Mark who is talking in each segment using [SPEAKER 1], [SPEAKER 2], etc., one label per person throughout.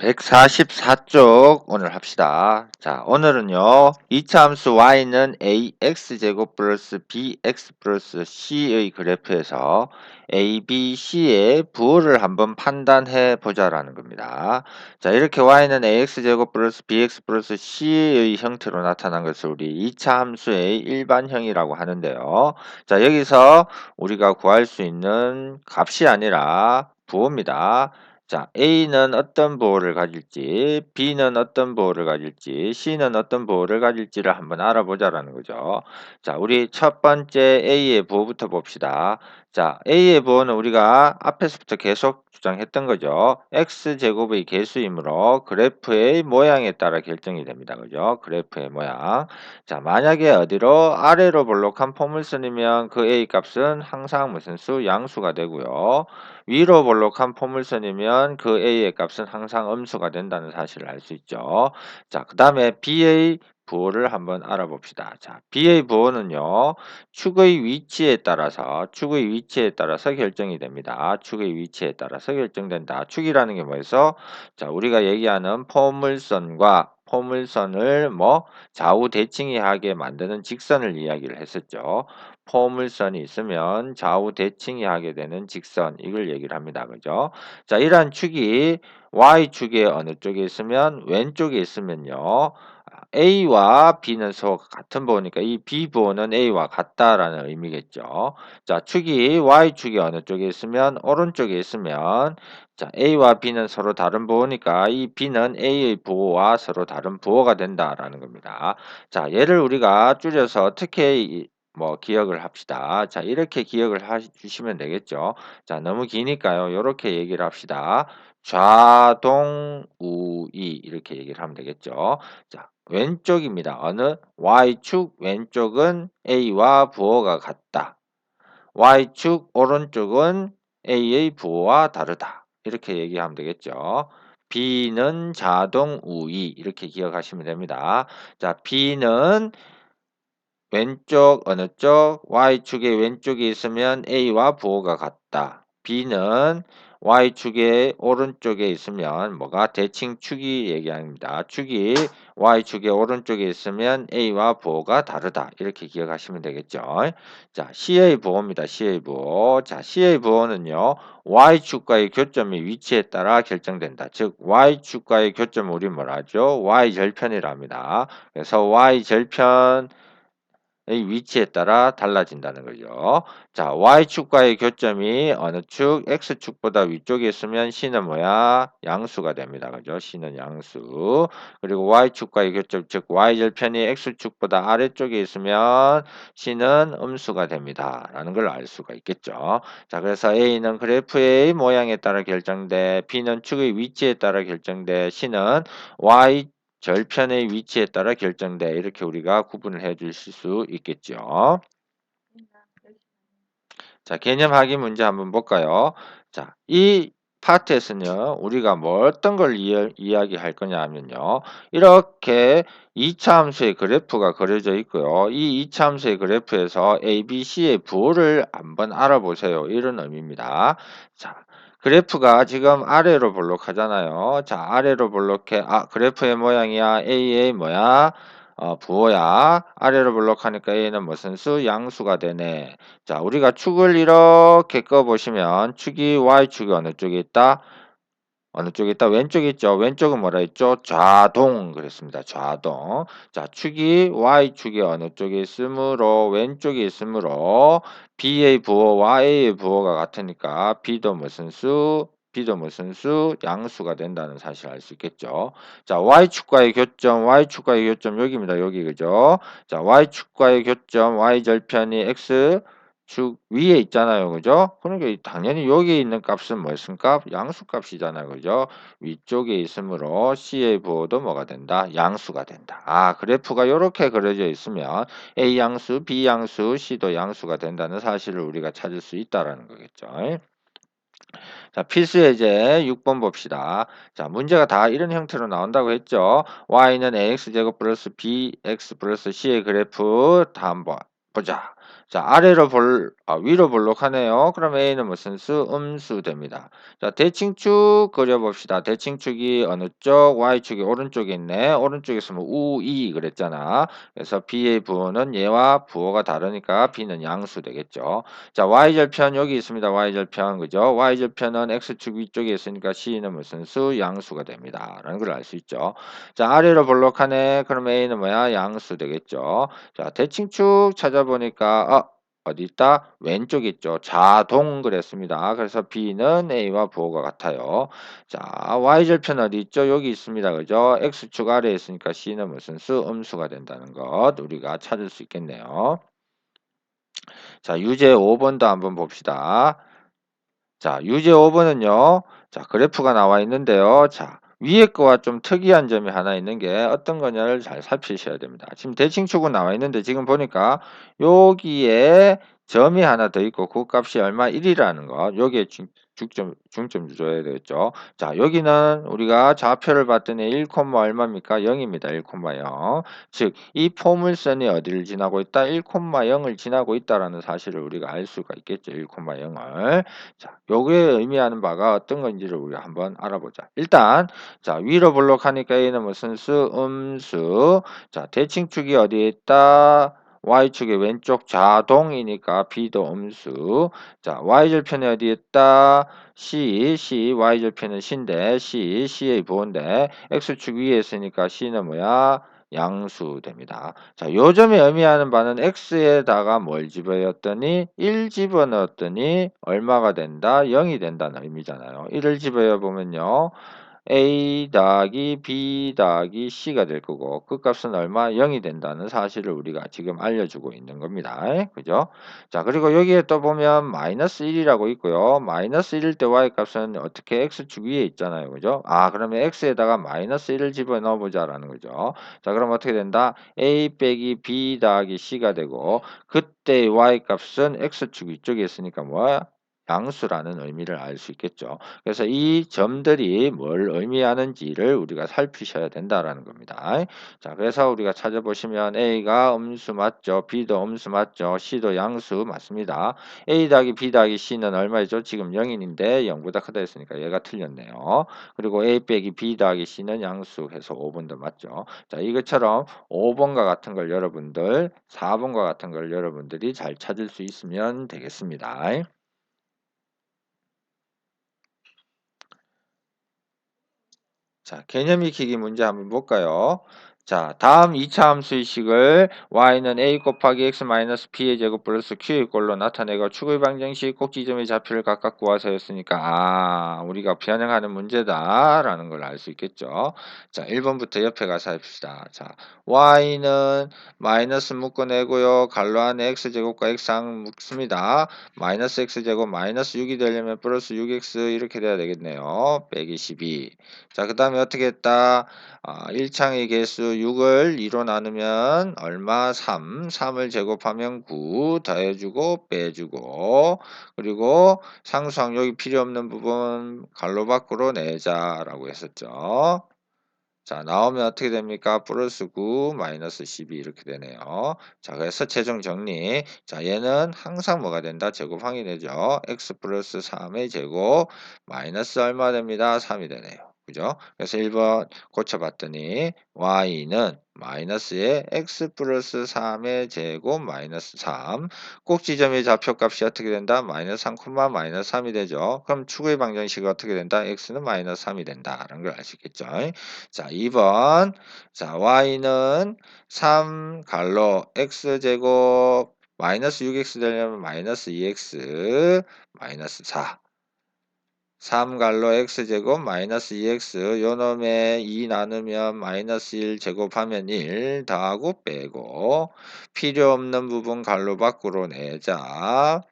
[SPEAKER 1] 144쪽 오늘 합시다. 자, 오늘은요. 2차 함수 y는 ax제곱 플러스 bx 플러스 c의 그래프에서 a, b, c의 부호를 한번 판단해 보자라는 겁니다. 자, 이렇게 y는 ax제곱 플러스 bx 플러스 c의 형태로 나타난 것을 우리 2차 함수의 일반형이라고 하는데요. 자, 여기서 우리가 구할 수 있는 값이 아니라 부호입니다. 자, A는 어떤 보호를 가질지, B는 어떤 보호를 가질지, C는 어떤 보호를 가질지를 한번 알아보자라는 거죠. 자, 우리 첫 번째 A의 보호부터 봅시다. 자, A의 보호는 우리가 앞에서부터 계속 주장했던 거죠. X제곱의 개수이므로 그래프의 모양에 따라 결정이 됩니다. 그죠? 그래프의 모양. 자, 만약에 어디로 아래로 볼록한 포물선이면 그 A 값은 항상 무슨 수? 양수가 되고요. 위로 볼록한 포물선이면 그 A의 값은 항상 음수가 된다는 사실을 알 수 있죠. 자, 그 다음에 B의 부호를 한번 알아봅시다. 자, B의 부호는요, 축의 위치에 따라서, 축의 위치에 따라서 결정이 됩니다. 축의 위치에 따라서 결정된다. 축이라는 게 뭐예요? 자, 우리가 얘기하는 포물선과 포물선을 뭐 좌우 대칭이하게 만드는 직선을 이야기를 했었죠. 포물선이 있으면 좌우 대칭이 하게 되는 직선 이걸 얘기를 합니다. 그죠? 자, 이러한 축이 y축의 어느 쪽에 있으면 왼쪽에 있으면요. A와 B는 서로 같은 부호니까 이 B 부호는 A와 같다라는 의미겠죠. 자, 축이 Y축이 어느 쪽에 있으면 오른쪽에 있으면 자, A와 B는 서로 다른 부호니까 이 B는 A의 부호와 서로 다른 부호가 된다라는 겁니다. 자, 얘를 우리가 줄여서 어떻게 뭐 기억을 합시다. 자, 이렇게 기억을 해 주시면 되겠죠. 자, 너무 기니까요. 이렇게 얘기를 합시다. 좌동우이 이렇게 얘기를 하면 되겠죠. 자, 왼쪽입니다. 어느 y축 왼쪽은 a와 부호가 같다. y축 오른쪽은 a의 부호와 다르다. 이렇게 얘기하면 되겠죠. b는 자동 우이 이렇게 기억하시면 됩니다. 자, b는 왼쪽 어느 쪽 y축의 왼쪽에 있으면 a와 부호가 같다. b는 y축의 오른쪽에 있으면 뭐가 대칭 축이 얘기합니다. 축이 y축의 오른쪽에 있으면 a와 부호가 다르다. 이렇게 기억하시면 되겠죠. 자, c의 부호입니다. c의 부호. 자, c의 부호는요. y축과의 교점의 위치에 따라 결정된다. 즉 y축과의 교점을 우리 뭐라 하죠? y절편이랍니다. 그래서 y절편 의 위치에 따라 달라진다는 거죠. 자, Y축과의 교점이 어느 축? X축보다 위쪽에 있으면 C는 뭐야? 양수가 됩니다. 그죠? C는 양수. 그리고 Y축과의 교점, 즉 Y절편이 X축보다 아래쪽에 있으면 C는 음수가 됩니다. 라는 걸 알 수가 있겠죠. 자, 그래서 A는 그래프의 모양에 따라 결정돼, B는 축의 위치에 따라 결정돼, C는 Y 절편의 위치에 따라 결정돼. 이렇게 우리가 구분을 해 주실 수 있겠죠. 자, 개념 확인 문제 한번 볼까요? 자, 이 파트에서는 우리가 뭐 어떤 걸 이야, 기할 거냐 하면요. 이렇게 2차 함수의 그래프가 그려져 있고요. 이 2차 함수의 그래프에서 A, B, C의 부호를 한번 알아보세요. 이런 의미입니다. 자, 그래프가 지금 아래로 볼록하잖아요. 자, 아래로 볼록해. 아, 그래프의 모양이야. A의 뭐야? 어, 부호야. 아래로 볼록하니까 A는 무슨 수? 양수가 되네. 자, 우리가 축을 이렇게 꺼보시면 축이 Y축이 어느 쪽에 있다? 어느 쪽에 있다? 왼쪽에 있죠. 왼쪽은 뭐라 했죠? 좌동 그랬습니다. 좌동. 자, 축이 Y축이 어느 쪽에 있으므로 왼쪽에 있으므로 B의 부호와 A의 부호가 같으니까 B도 무슨 수? B도 무슨 수? 양수가 된다는 사실을 알 수 있겠죠. 자, Y축과의 교점, Y축과의 교점 여기입니다. 여기 그죠? 자, Y축과의 교점, Y절편이 X 축 위에 있잖아요. 그죠? 그러니까 당연히 여기 있는 값은 뭐였습니까? 양수 값이잖아요. 그죠? 위쪽에 있으므로 C의 부호도 뭐가 된다? 양수가 된다. 아, 그래프가 이렇게 그려져 있으면 A 양수, B 양수, C도 양수가 된다는 사실을 우리가 찾을 수 있다라는 거겠죠. 자, 필수 예제 6번 봅시다. 자, 문제가 다 이런 형태로 나온다고 했죠. y는 ax제곱 플러스 bx 플러스 c의 그래프 다 한번 보자. 자, 아래로 볼, 아, 위로 볼록하네요. 그럼 A는 무슨 수? 음수 됩니다. 자, 대칭축 그려봅시다. 대칭축이 어느 쪽? Y축이 오른쪽에 있네. 오른쪽에 있으면 우, 이 그랬잖아. 그래서 B의 부호는 얘와 부호가 다르니까 B는 양수 되겠죠. 자, Y절편 여기 있습니다. Y절편 그죠? Y절편은 X축 위쪽에 있으니까 C는 무슨 수? 양수가 됩니다. 라는 걸 알 수 있죠. 자, 아래로 볼록하네. 그럼 A는 뭐야? 양수 되겠죠. 자, 대칭축 찾아보니까 어, 어디 있다? 왼쪽에 있죠. 자동 그랬습니다. 그래서 B는 A와 부호가 같아요. 자, Y절편 어디 있죠? 여기 있습니다. 그죠? X축 아래에 있으니까 C는 무슨 수? 음수가 된다는 것 우리가 찾을 수 있겠네요. 자, 유제 5번도 한번 봅시다. 자, 유제 5번은요. 자, 그래프가 나와 있는데요. 자, 위에 거와 좀 특이한 점이 하나 있는 게 어떤 거냐를 잘 살피셔야 됩니다. 지금 대칭축은 나와 있는데 지금 보니까 여기에 점이 하나 더 있고 그 값이 얼마 1이라는 거 여기에 중, 중점, 중점 줘야 되겠죠. 자 여기는 우리가 좌표를 봤더니 1, 얼마입니까? 0입니다. 1,0. 즉 이 포물선이 어디를 지나고 있다? 1,0을 지나고 있다라는 사실을 우리가 알 수가 있겠죠. 1,0을. 자 요게 의미하는 바가 어떤 건지를 우리가 한번 알아보자. 일단 자 위로 볼록하니까 A는 무슨 수? 음수. 자 대칭축이 어디에 있다? Y축의 왼쪽 자동이니까 B도 음수. 자, Y절편에 어디 있다? C, C, Y절편은 C인데, C, C의 부호인데, X축 위에 있으니까 C는 뭐야? 양수 됩니다. 자, 요 점이 의미하는 바는 X에다가 뭘 집어넣었더니 1 집어넣었더니 얼마가 된다? 0이 된다는 의미잖아요. 1을 집어넣어 보면요. A 더하기 b 더하기 c가 될 거고 그 값은 얼마? 0이 된다는 사실을 우리가 지금 알려주고 있는 겁니다. 그죠? 자 그리고 여기에 또 보면 마이너스 1이라고 있고요. 마이너스 1일 때 y 값은 어떻게 x축 위에 있잖아요. 그죠? 아 그러면 x에다가 마이너스 1을 집어넣어 보자라는 거죠. 자 그럼 어떻게 된다? a 빼기 b 더하기 c가 되고 그때 y 값은 x축 위쪽에 있으니까 뭐야? 양수라는 의미를 알 수 있겠죠. 그래서 이 점들이 뭘 의미하는지를 우리가 살피셔야 된다라는 겁니다. 자, 그래서 우리가 찾아보시면 A가 음수 맞죠? B도 음수 맞죠? C도 양수 맞습니다. A 더하기 B 더하기 C는 얼마죠? 지금 0인인데 0보다 크다 했으니까 얘가 틀렸네요. 그리고 A 빼기 B 더하기 C는 양수 해서 5번도 맞죠? 자, 이것처럼 5번과 같은 걸 여러분들, 4번과 같은 걸 여러분들이 잘 찾을 수 있으면 되겠습니다. 자, 개념 익히기 문제 한번 볼까요? 자, 다음 2차 함수의 식을 y는 a 곱하기 x 마이너스 p의 제곱 플러스 q의 꼴로 나타내고 축의 방정식 꼭 지점의 좌표를 각각 구하서였으니까 아, 우리가 변형하는 문제다라는 걸 알 수 있겠죠. 자, 1번부터 옆에 가서 합시다. 자, y는 마이너스 묶어내고요. 갈로 안에 x제곱과 x항 묶습니다. 마이너스 x제곱 마이너스 6이 되려면 플러스 6x 이렇게 돼야 되겠네요. 빼기 12. 자, 그 다음에 어떻게 했다? 아, 1창의 개수 6을 2로 나누면 얼마? 3. 3을 제곱하면 9 더해주고 빼주고 그리고 상수항 여기 필요 없는 부분 갈로 밖으로 내자라고 했었죠. 자 나오면 어떻게 됩니까? 플러스 9 마이너스 12 이렇게 되네요. 자 그래서 최종 정리 자 얘는 항상 뭐가 된다? 제곱항이 되죠. x 플러스 3의 제곱 마이너스 얼마 됩니다? 3이 되네요. 그죠? 그래서 1번 고쳐봤더니 y는 마이너스의 x 플러스 3의 제곱 마이너스 3 꼭지점의 좌표값이 어떻게 된다? 마이너스 3, 마이너스 3이 되죠. 그럼 축의 방정식이 어떻게 된다? x는 마이너스 3이 된다. 라는 걸 있겠죠. 자 2번 자 y는 3 갈로 x제곱 마이너스 6x 되려면 마이너스 2x 마이너스 4 3갈로 x제곱 마이너스 2x 요놈에 2 나누면 마이너스 1 제곱하면 1 더하고 빼고 필요 없는 부분 갈로 밖으로 내자.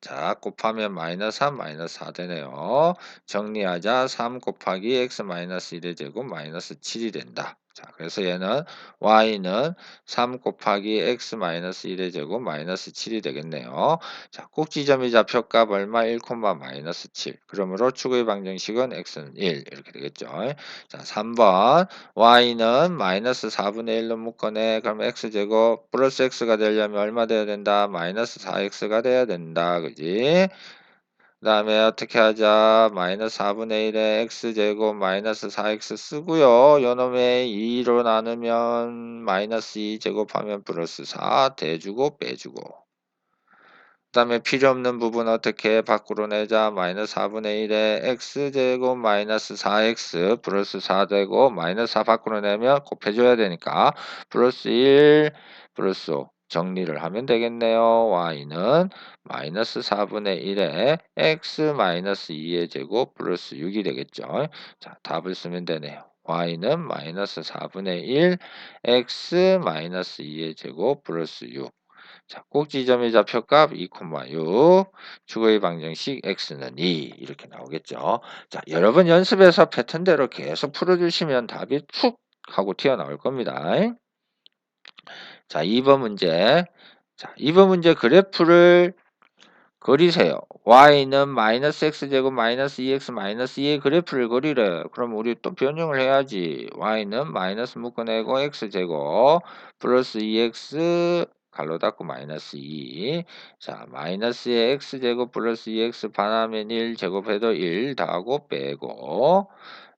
[SPEAKER 1] 자 곱하면 마이너스 3 마이너스 4 되네요. 정리하자. 3 곱하기 x 마이너스 1의 제곱 마이너스 7이 된다 자, 그래서 얘는 y는 3 곱하기 x 마이너스 1의 제곱 마이너스 7이 되겠네요. 자, 꼭지점이 좌표값 얼마? 1, 마이너스 7. 그러므로 축의 방정식은 x는 1 이렇게 되겠죠. 자, 3번 y는 마이너스 4분의 1로 묶어내. 그럼 x제곱 플러스 x가 되려면 얼마 돼야 된다? 마이너스 4x가 돼야 된다. 그지? 그 다음에 어떻게 하자? 마이너스 4분의 1에 x제곱 마이너스 4x 쓰고요. 요놈의 2로 나누면 마이너스 2 제곱하면 플러스 4 대주고 빼주고 그 다음에 필요 없는 부분 어떻게 밖으로 내자? 마이너스 4분의 1에 x제곱 마이너스 4x 플러스 4 되고 마이너스 4 밖으로 내면 곱해줘야 되니까 플러스 1 플러스 5 정리를 하면 되겠네요. y는 마이너스 4분의 1에 x 마이너스 2의 제곱 플러스 6이 되겠죠. 자, 답을 쓰면 되네요. y는 마이너스 4분의 1 x 마이너스 2의 제곱 플러스 6 자, 꼭지점의 좌표값 2,6 주거의 방정식 x는 2 이렇게 나오겠죠. 자, 여러분 연습에서 패턴대로 계속 풀어주시면 답이 툭 하고 튀어나올 겁니다. 자, 2번 문제. 자, 2번 문제 그래프를 그리세요. y는 마이너스 x제곱 마이너스 2x 마이너스 2의 그래프를 그리래. 그럼 우리 또 변형을 해야지. y는 마이너스 묶어내고 x제곱 플러스 2x 갈로 닫고 마이너스 2. 자, 마이너스의 x제곱 플러스 2x 반하면 1 제곱해도 1 더하고 빼고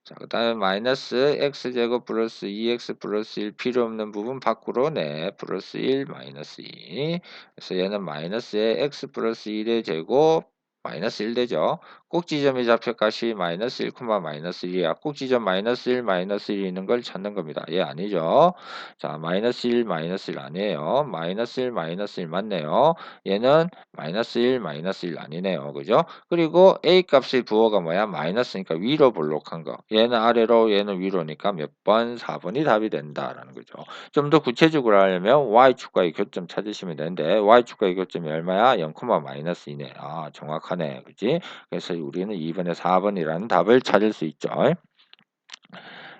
[SPEAKER 1] 자, 그 다음에 마이너스 x제곱 플러스 2x 플러스 1 필요 없는 부분 밖으로 내 플러스 1 마이너스 2 그래서 얘는 마이너스의 x 플러스 1의 제곱 마이너스 1 되죠. 꼭지점의 좌표값이 마이너스 1, 마이너스 1이야. 꼭지점 마이너스 1, 마이너스 1이 있는 걸 찾는 겁니다. 얘 아니죠. 자, 마이너스 1, 마이너스 1 아니에요. 마이너스 1, 마이너스 1 맞네요. 얘는 마이너스 1, 마이너스 1 아니네요. 그죠? 그리고 a 값의 부호가 뭐야? 마이너스니까 위로 볼록한 거. 얘는 아래로, 얘는 위로니까 몇 번? 4번이 답이 된다라는 거죠. 좀 더 구체적으로 하려면 y축과의 교점 찾으시면 되는데 y축과의 교점이 얼마야? 0, 마이너스 2네. 아, 정확하네. 그지? 그래서 우리는 2번에 4번이라는 답을 찾을 수 있죠.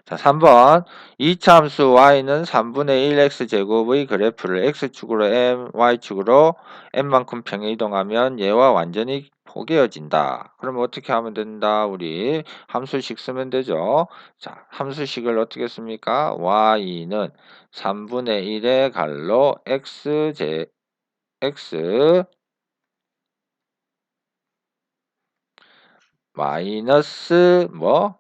[SPEAKER 1] 자, 3번. 이차 함수 y는 3분의 1x 제곱의 그래프를 x축으로 m, y축으로 m만큼 평에 이동하면 얘와 완전히 포개어진다. 그럼 어떻게 하면 된다? 우리 함수식 쓰면 되죠. 자, 함수식을 어떻게 씁니까? y는 3분의 1의 갈로 x 제 x 마이너스 뭐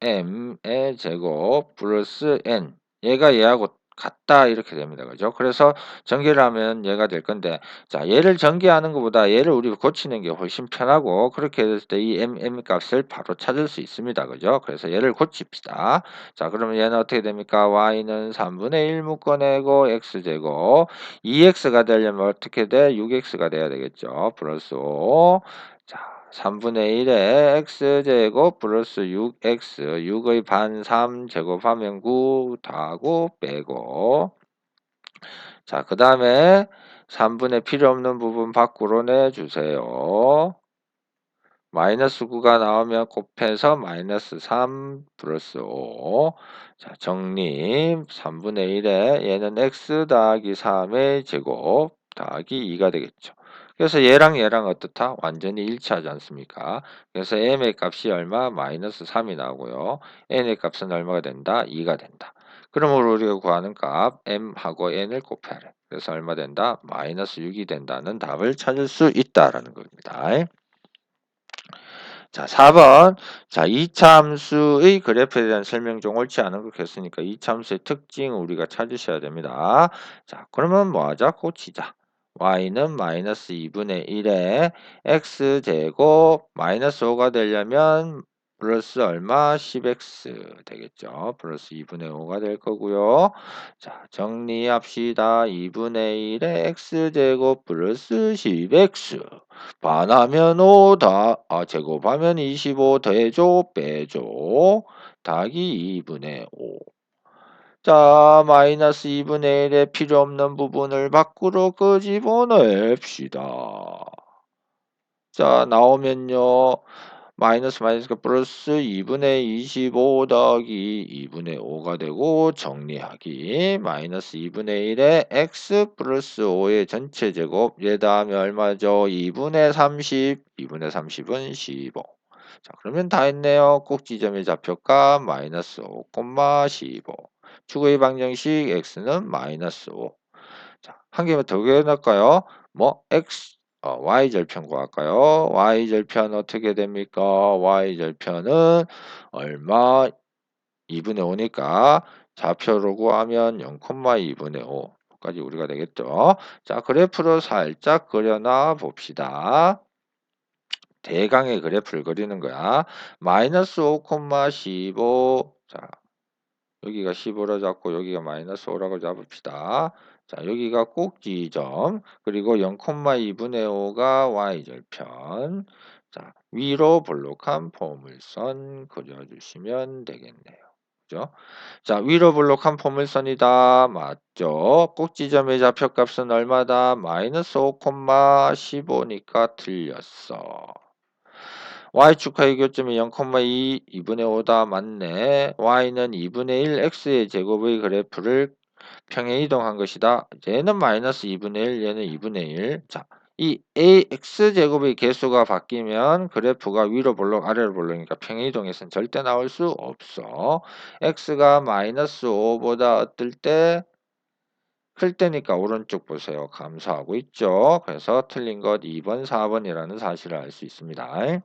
[SPEAKER 1] m의 제곱 플러스 n 얘가 얘하고 같다 이렇게 됩니다. 그죠? 그래서 전개를 하면 얘가 될 건데 자 얘를 전개하는 것보다 얘를 우리가 고치는 게 훨씬 편하고 그렇게 됐을 때 이 m, m 값을 바로 찾을 수 있습니다. 그죠? 그래서 얘를 고칩시다. 자 그러면 얘는 어떻게 됩니까? y는 3분의 1 묶어내고 x제곱 2x가 되려면 어떻게 돼? 6x가 돼야 되겠죠. 플러스 5 자, 3분의 1에 x제곱 플러스 6x 6의 반 3 제곱하면 9 더하고 빼고 자, 그 다음에 3분의 필요 없는 부분 밖으로 내주세요. 마이너스 9가 나오면 곱해서 마이너스 3 플러스 5. 자, 정리. 3분의 1에 얘는 x 더하기 3의 제곱 더하기 2가 되겠죠. 그래서 얘랑 얘랑 어떻다? 완전히 일치하지 않습니까? 그래서 m의 값이 얼마? 마이너스 3이 나오고요. n의 값은 얼마가 된다? 2가 된다. 그러므로 우리가 구하는 값 m하고 n을 곱해야 돼. 그래서 얼마 된다? 마이너스 6이 된다는 답을 찾을 수 있다라는 겁니다. 자, 4번. 자, 이참수의 그래프에 대한 설명 중 옳지 않은 것 했으니까 이참수의 특징 우리가 찾으셔야 됩니다. 자, 그러면 뭐 하자? 고치자. Y는 마이너스 2분의 1에 x제곱 마이너스 5가 되려면 플러스 얼마? 10x 되겠죠. 플러스 2분의 5가 될 거고요. 자, 정리합시다. 2분의 1에 x제곱 플러스 10x 반하면 5 다, 아, 제곱하면 25 대조 빼조 더하기 2분의 5 자, 마이너스 2분의 1에 필요 없는 부분을 밖으로 끄집어냅시다. 자, 나오면요. 마이너스 마이너스가 플러스 2분의 25 더하기 2분의 5가 되고 정리하기 마이너스 2분의 1에 x 플러스 5의 전체 제곱 얘 다음에 얼마죠? 2분의 30 2분의 30은 15 자, 그러면 다 했네요. 꼭 지점의 좌표값 마이너스 5, 15. 추구의 방정식 x는 마이너스 5. 자, 한 개만 더 해놓을까요? 뭐 x, 어, y 절편 구할까요? y 절편 어떻게 됩니까? y 절편은 얼마? 2분의 5니까 좌표로 구하면 0,2분의 5까지 우리가 되겠죠. 자, 그래프로 살짝 그려놔 봅시다. 대강의 그래프를 그리는 거야. 마이너스 5,15. 자, 여기가 15로 잡고 여기가 마이너스 5라고 잡읍시다. 자, 여기가 꼭지점. 그리고 0,2분의 5가 y절편. 자, 위로 볼록한 포물선 그려주시면 되겠네요. 그죠? 자, 위로 볼록한 포물선이다. 맞죠? 꼭지점의 좌표값은 얼마다? 마이너스 5,15니까 틀렸어. Y축하 의 교점이 0,2 2분의 5다 맞네. y는 2분의 1 x의 제곱의 그래프를 평행 이동한 것이다. 얘는 마이너스 2분의 1, 얘는 2분의 1. 자, 이 ax 제곱의 개수가 바뀌면 그래프가 위로 볼록 아래로 볼록이니까 평행 이동해서는 절대 나올 수 없어. x가 마이너스 5보다 어떨 때? 클 때니까 오른쪽 보세요. 감소하고 있죠. 그래서 틀린 것 2번, 4번이라는 사실을 알 수 있습니다.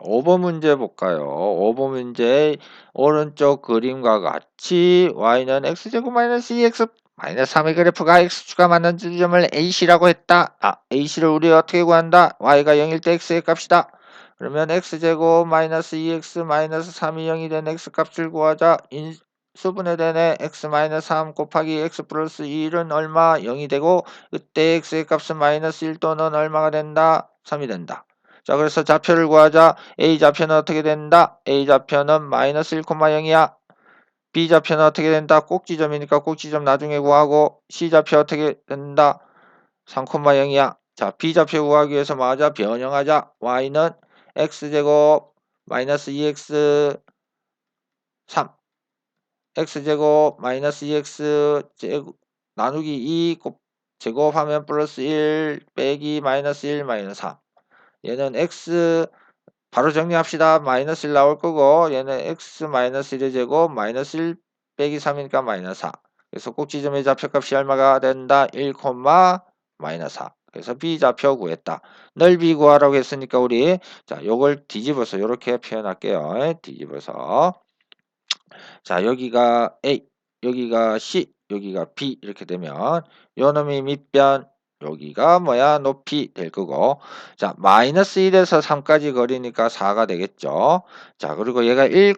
[SPEAKER 1] 5번 문제 볼까요? 5번 문제 오른쪽 그림과 같이 y는 x제곱 마이너스 2x 마이너스 3의 그래프가 x축과 맞는 지점을 ac라고 했다. 아, ac를 우리 어떻게 구한다? y가 0일 때 x의 값이다. 그러면 x제곱 마이너스 2x 마이너스 3이 0이 된 x값을 구하자. 인수분해 되네 x 마이너스 3 곱하기 x 플러스 1은 얼마? 0이 되고 그때 x의 값은 마이너스 1 또는 얼마가 된다? 3이 된다. 자, 그래서 좌표를 구하자. A 좌표는 어떻게 된다? A 좌표는 마이너스 1,0이야. B 좌표는 어떻게 된다? 꼭지점이니까 꼭지점 나중에 구하고 C 좌표 어떻게 된다? 3,0이야. 자, B 좌표 구하기 위해서 맞아 변형하자. Y는 X제곱 마이너스 2X 3 X제곱 마이너스 2X 제곱 나누기 2 곱, 제곱하면 플러스 1 빼기 마이너스 1 마이너스 3 얘는 x 바로 정리합시다. 마이너스 1 나올 거고 얘는 x 마이너스 1의 제곱 마이너스 1 빼기 3이니까 마이너스 4. 그래서 꼭지점의 좌표값이 얼마가 된다? 1, 마이너스 4. 그래서 비좌표 구했다. 넓이 구하라고 했으니까 우리 자 요걸 뒤집어서 이렇게 표현할게요. 뒤집어서 자 여기가 A 여기가 C 여기가 B 이렇게 되면 요 놈이 밑변 여기가 뭐야? 높이 될 거고. 자 마이너스 1에서 3까지 거리니까 4가 되겠죠? 자 그리고 얘가 1,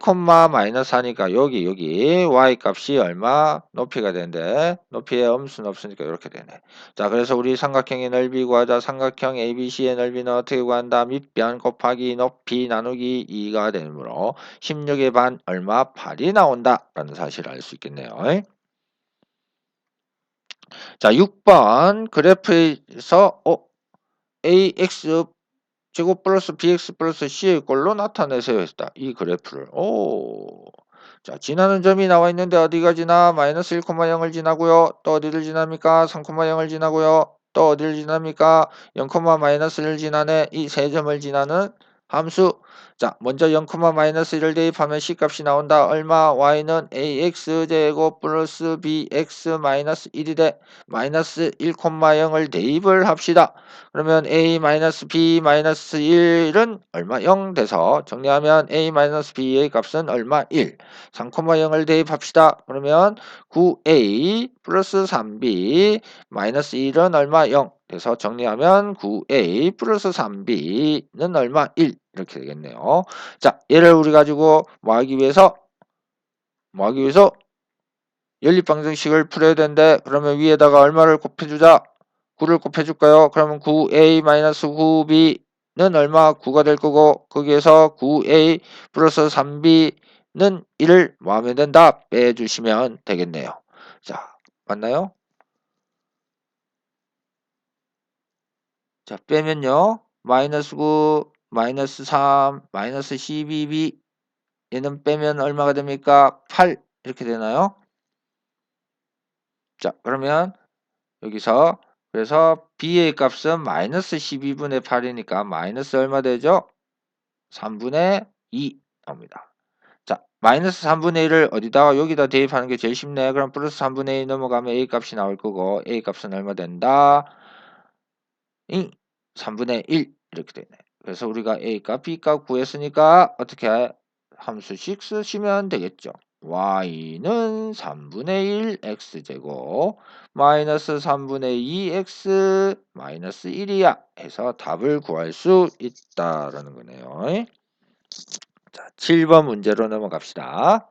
[SPEAKER 1] 마이너스 4니까 여기 여기 y 값이 얼마 높이가 되는데? 높이에 음수는 없으니까 이렇게 되네. 자 그래서 우리 삼각형의 넓이 구하자. 삼각형 ABC의 넓이는 어떻게 구한다? 밑변 곱하기 높이 나누기 2가 되므로 16의 반 얼마 8이 나온다? 라는 사실을 알 수 있겠네요 자, 6번 그래프에서 어, ax 제곱 플러스 bx 플러스 c의 꼴로 나타내세요 했다. 이 그래프를. 오. 자, 지나는 점이 나와 있는데 어디가 지나? 마이너스 1,0을 지나고요. 또 어디를 지납니까? 3,0을 지나고요. 또 어디를 지납니까? 0, 마이너스를 지나네. 이 세 점을 지나는 함수. 자, 먼저 0, 마이너스 1을 대입하면 C값이 나온다. 얼마? Y는 AX 제곱 플러스 BX 마이너스 1이 돼. 마이너스 1,0을 대입을 합시다. 그러면 A 마이너스 B 마이너스 1은 얼마? 0 돼서 정리하면 A 마이너스 B의 값은 얼마? 1. 3,0을 대입합시다. 그러면 9A 플러스 3B 마이너스 1은 얼마? 0. 그래서 정리하면 9A 플러스 3B는 얼마? 1 이렇게 되겠네요. 자, 얘를 우리 가지고 뭐 하기 위해서 뭐 하기 위해서 연립방정식을 풀어야 되는데 그러면 위에다가 얼마를 곱해주자? 9를 곱해줄까요? 그러면 9A-9B는 얼마? 9가 될 거고 거기에서 9A 플러스 3B는 1을 뭐 하면 된다? 빼주시면 되겠네요. 자, 맞나요? 자, 빼면요. 마이너스 9, 마이너스 3, 마이너스 12b. 얘는 빼면 얼마가 됩니까? 8. 이렇게 되나요? 자, 그러면 여기서 그래서 b의 값은 마이너스 12분의 8이니까 마이너스 얼마 되죠? 3분의 2 나옵니다. 자, 마이너스 3분의 1을 어디다가 여기다 대입하는 게 제일 쉽네. 그럼 플러스 3분의 2 넘어가면 a 값이 나올 거고 a 값은 얼마 된다? 이 3분의 1 이렇게 되네. 그래서 우리가 a 값, b 값 구했으니까 어떻게 함수식 쓰시면 되겠죠. y는 3분의 1 x제곱 마이너스 3분의 2 x 마이너스 1이야 해서 답을 구할 수 있다라는 거네요. 자, 7번 문제로 넘어갑시다.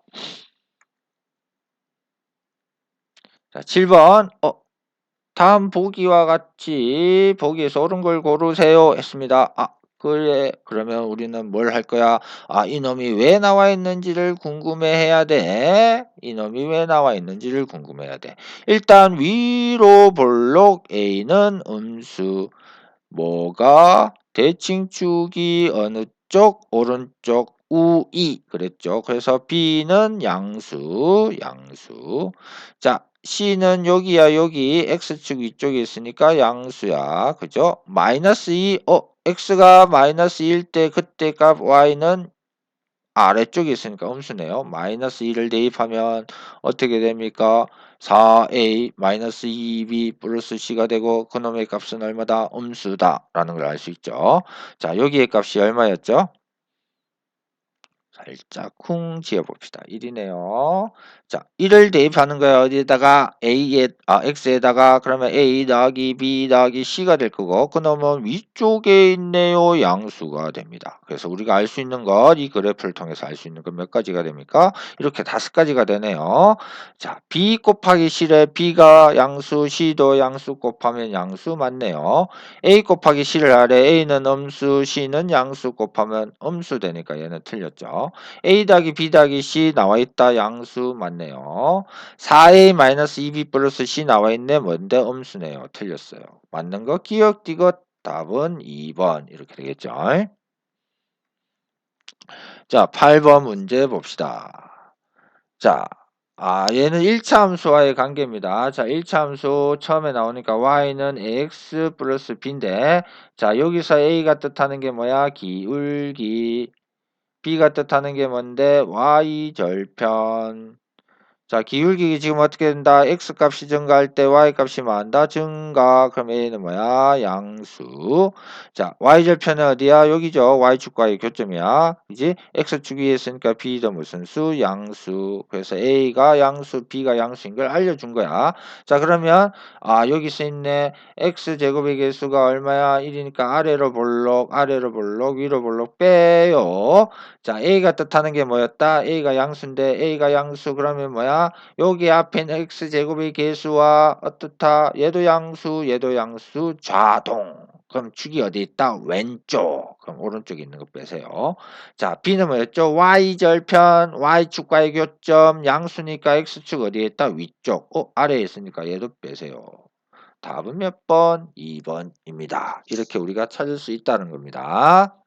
[SPEAKER 1] 자, 7번 어, 다음 보기와 같이 보기에서 옳은 걸 고르세요 했습니다. 아, 그래 그러면 우리는 뭘 할 거야? 아 이놈이 왜 나와 있는지를 궁금해해야 돼. 이놈이 왜 나와 있는지를 궁금해야 돼. 일단 위로 볼록 A는 음수 뭐가 대칭축이 어느 쪽 오른쪽 우이 그랬죠. 그래서 B는 양수 양수 자 C는 여기야 여기 X축 위쪽에 있으니까 양수야 그죠? 마이너스 2 어 X가 마이너스 1일 때 그때 값 Y는 아래쪽에 있으니까 음수네요. 마이너스 2를 대입하면 어떻게 됩니까? 4a 마이너스 2b 플러스 c가 되고 그놈의 값은 얼마다? 음수다 라는 걸 알 수 있죠. 자 여기의 값이 얼마였죠? 살짝 쿵 지어봅시다. 1이네요. 자, 1을 대입하는 거야. 어디에다가 A에, 아, X에다가 그러면 A 더하기 B 더하기 C가 될 거고 그놈은 위쪽에 있네요. 양수가 됩니다. 그래서 우리가 알 수 있는 것, 이 그래프를 통해서 알 수 있는 것 몇 가지가 됩니까? 이렇게 다섯 가지가 되네요. 자, B 곱하기 C래 B가 양수, C도 양수 곱하면 양수 맞네요. A 곱하기 C를 하래 A는 음수, C는 양수 곱하면 음수 되니까 얘는 틀렸죠. A 더하기 B 더하기 C 나와있다 양수 맞네요. 4A-2B 플러스 C 나와있네 뭔데 음수네요. 틀렸어요. 맞는 거 디귿 답은 2번 이렇게 되겠죠. 자 8번 문제 봅시다. 자 아, 얘는 1차 함수와의 관계입니다. 자, 1차 함수 처음에 나오니까 y는 ax 플러스 b인데 자, 여기서 a가 뜻하는 게 뭐야? 기울기 B가 뜻하는 게 뭔데? Y 절편. 자, 기울기 지금 어떻게 된다? X 값이 증가할 때 Y 값이 많다? 증가. 그럼 A는 뭐야? 양수. 자, Y 절편은 어디야? 여기죠. Y축과의 교점이야. 그지? X축 위에 있으니까 B도 무슨 수? 양수. 그래서 A가 양수, B가 양수인 걸 알려준 거야. 자, 그러면, 아, 여기 써 있네. X제곱의 개수가 얼마야? 1이니까 아래로 볼록, 아래로 볼록, 위로 볼록 빼요. 자, A가 뜻하는 게 뭐였다? A가 양수인데 A가 양수 그러면 뭐야? 여기 앞에 있는 x제곱의 개수와 어떻다? 얘도 양수, 얘도 양수, 좌동. 그럼 축이 어디 있다? 왼쪽. 그럼 오른쪽에 있는 거 빼세요. 자, B는 뭐였죠? Y절편, Y축과의 교점, 양수니까 X축 어디에 있다? 위쪽. 어, 아래에 있으니까 얘도 빼세요. 답은 몇 번? 2번입니다. 이렇게 우리가 찾을 수 있다는 겁니다.